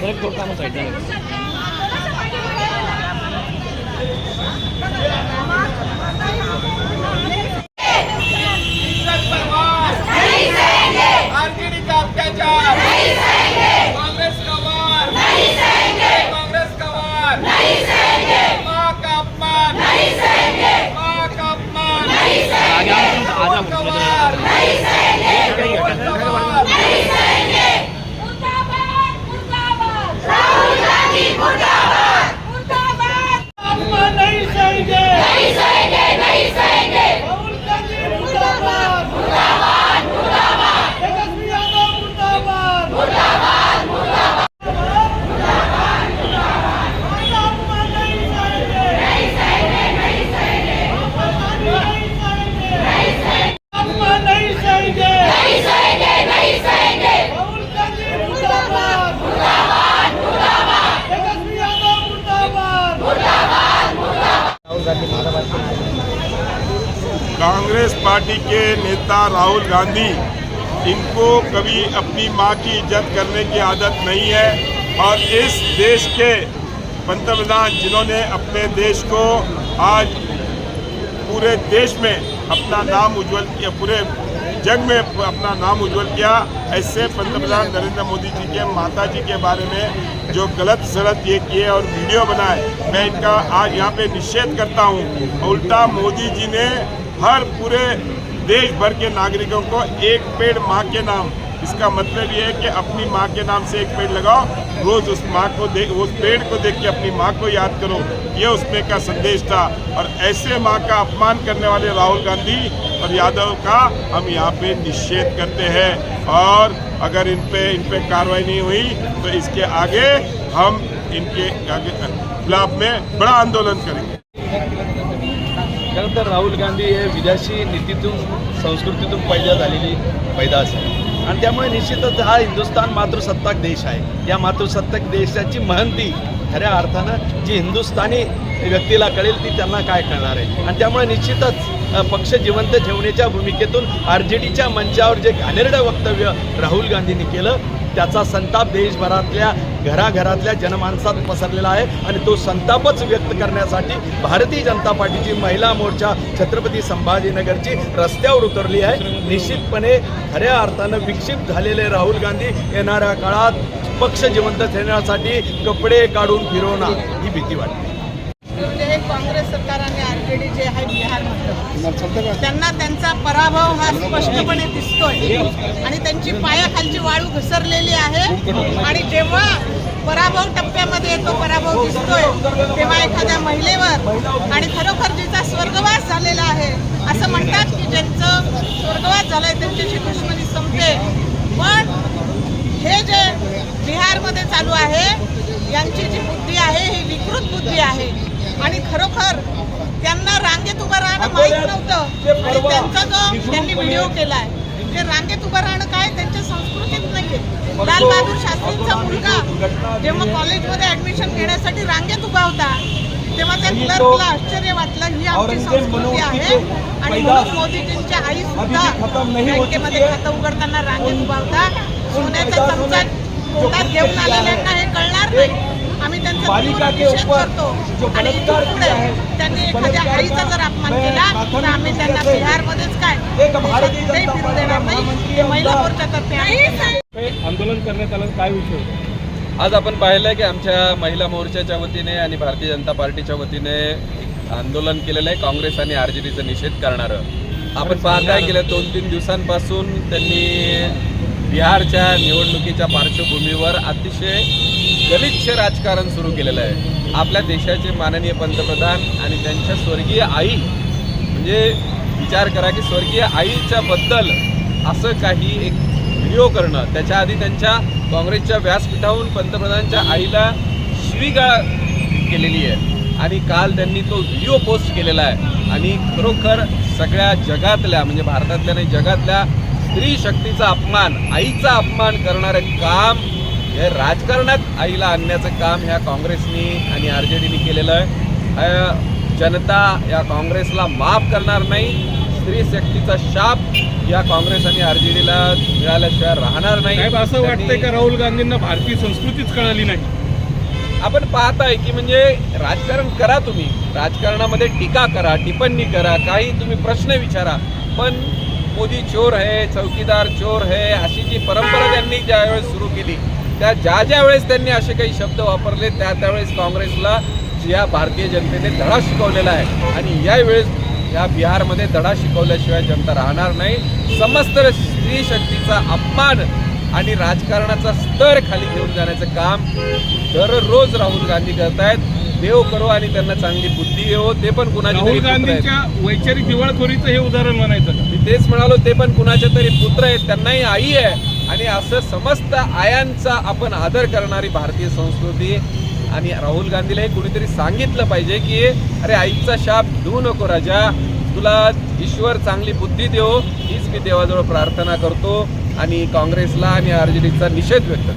RJD Congress party के नेता राहुल गांधी, इनको कभी अपनी माँ की इज़्ज़त करने की आदत नहीं है और इस देश के पंतप्रधान जिन्होंने अपने देश को आज पूरे देश में अपना नाम उज्जवल किया, पूरे जग में अपना नाम उज्जवल किया, ऐसे पंतप्रधान नरेंद्र मोदी जी के, माता जी के बारे में जो गलत सलत ये किए और वीडियो बनाए, मैं इनका आज यहाँ पे निषेध करता हूँ। उल्टा मोदी जी ने हर पूरे देश भर के नागरिकों को एक पेड़ माँ के नाम। इसका मतलब ये है कि अपनी माँ के नाम से एक पेड़ लगाओ, रोज उस माँ को देख उस पेड़ को देख के अपनी माँ को याद करो। ये उसमें का संदेश था। और ऐसे माँ का अपमान करने वाले राहुल गांधी और यादव का हम यहाँ पे निषेध करते हैं। और अगर इन पे इन पे कार्रवाई नहीं हुई तो इसके आगे हम इनके खिलाफ में बड़ा आंदोलन करेंगे। कारण तर राहुल गांधी हे विदेशी नीतीतून संस्कृतीतून पैदा झालेली पैदास आहे. आणि त्यामुळे निश्चितच हा हिंदुस्थान मातृसत्ताक देश आहे. या मातृसत्ताक देशाची महंती खऱ्या अर्थानं जी हिंदुस्थानी व्यक्तीला कळेल ती त्यांना काय कळणार आहे. आणि त्यामुळे निश्चितच पक्ष जिवंत ठेवण्याच्या भूमिकेतून आर जे डीच्या मंचावर जे घाणेरडं वक्तव्य राहुल गांधींनी केलं त्याचा संताप देशभरातल्या घराघरातल्या जनमानसात पसरलेला आहे आणि तो संतापच व्यक्त करण्यासाठी भारतीय जनता पार्टीची महिला मोर्चा छत्रपती संभाजीनगरची रस्त्यावर उतरली आहे. निश्चितपणे खऱ्या अर्थानं विक्षिप्त झालेले राहुल गांधी येणाऱ्या काळात पक्ष जिवंत ठेवण्यासाठी कपडे काढून फिरवणार ही भीती वाटते. काँग्रेस सरकार आरजेडी जे आहे त्यांना त्यांचा पराभव हा स्पष्टपणे दिसतोय. आणि त्यांची पायाखालची वाळू घसरलेली आहे. आणि जेव्हा पराभव टप्प्यामध्ये तो पराभव दिसतोय तेव्हा एखाद्या महिलेवर आणि खरोखर जिचा स्वर्गवास झालेला आहे असं म्हणतात की ज्यांचं स्वर्गवास झालाय त्यांच्याशी दुश्मनी संपते. पण हे जे बिहारमध्ये चालू आहे यांची जी बुद्धी आहे ही विकृत बुद्धी आहे. आणि खरोखर त्यांना रांगेत उभं राहणं माहीत नव्हतं. आणि त्यांचा जो त्यांनी व्हिडिओ केलाय ते रांगेत उभं राहणं काय त्यांच्या संस्कृतीत नाहीये. लाल बहादूर शास्त्रींचा मुलगा जेव्हा कॉलेजमध्ये ऍडमिशन घेण्यासाठी रांगेत उभा होता तेव्हा त्या क्लर्कला आश्चर्य वाटलं ही आमची संस्कृती आहे आणि म्हणून मोदीजींच्या आई सुद्धा बँकेमध्ये खातं उघडताना रांगेत उभा होता. सोन्याचा चमचा पोटात घेऊन आलेल्यांना हे कळणार नाही. आम्ही त्यांचा तीव्र निषेध करतो. आणि इथून पुढे त्यांनी एखाद्या आईचा जर अपमान केला तर आम्ही त्यांना बिहारमध्येच काय? देशात कुठेही फिरू देणार नाही हे महिला मोर्चातर्फे आम्ही. आंदोलन करण्यात आलं काय विषय आज आपण पाहिलं की आमच्या महिला मोर्चाच्या वतीने आणि भारतीय जनता पार्टीच्या वतीने आंदोलन केलेलं आहे काँग्रेस आणि आर जे डीचा निषेध करणारं. आपण पाहताय गेल्या दोन तीन दिवसांपासून त्यांनी बिहारच्या निवडणुकीच्या पार्श्वभूमीवर अतिशय गलिच्छ राजकारण सुरू केलेलं आहे. आपल्या देशाचे माननीय पंतप्रधान आणि त्यांच्या स्वर्गीय आई म्हणजे विचार करा की स्वर्गीय आईच्या बद्दल असं काही एक व्हिडिओ करणं त्याच्या आधी त्यांच्या काँग्रेसच्या व्यासपीठाहून पंतप्रधानांच्या आईला शिवीगाळ केलेली आहे. आणि काल त्यांनी तो व्हिडिओ पोस्ट केलेला आहे. आणि खरोखर सगळ्या जगातल्या म्हणजे भारतातल्या नाही जगातल्या स्त्री शक्तीचा अपमान आईचा अपमान करणारं काम हे राजकारणात आईला आणण्याचं काम ह्या काँग्रेसनी आणि आर जे डीनी केलेलं आहे. जनता या काँग्रेसला माफ करणार नाही स्त्री शक्तीचा शाप या काँग्रेस आणि आरजेडीला मिळाल्याशिवाय राहणार नाही. असं वाटतंय का राहुल गांधींना भारतीय संस्कृतीच कळाली नाही? आपण पाहताय की म्हणजे राजकारण करा तुम्ही. राजकारणामध्ये टीका करा टिप्पणी करा काही तुम्ही प्रश्न विचारा. पण मोदी चोर आहे चौकीदार चोर आहे अशी जी परंपरा त्यांनी ज्यावेळेस सुरू केली त्या ज्या ज्या वेळेस त्यांनी असे काही शब्द वापरले त्या त्यावेळेस काँग्रेसला या भारतीय जनतेने धडा शिकवलेला आहे. आणि यावेळेस या बिहारमध्ये धडा शिकवल्याशिवाय जनता राहणार नाही. समस्त स्त्री शक्तीचा अपमान आणि राजकारणाचा स्तर खाली घेऊन जाण्याचं काम दररोज राहुल गांधी करतायत. देव करो आणि त्यांना चांगली बुद्धी येवो ते पण कुणाची राहुल तरी पुत्र आहेत. गांधींच्या वैचारिक दिवाळखोरीचं हे उदाहरण म्हणायचं मी तेच म्हणालो ते पण कुणाचे तरी पुत्र आहेत त्यांनाही आई आहे. आणि असं समस्त आयांचा आपण आदर करणारी भारतीय संस्कृती. आणि राहुल गांधीला हे कुणीतरी सांगितलं पाहिजे की अरे आईचा शाप देऊ नको राजा. तुला ईश्वर चांगली बुद्धी देव हीच मी देवाजवळ प्रार्थना करतो आणि काँग्रेसला आणि आरजेडीचा निषेध व्यक्त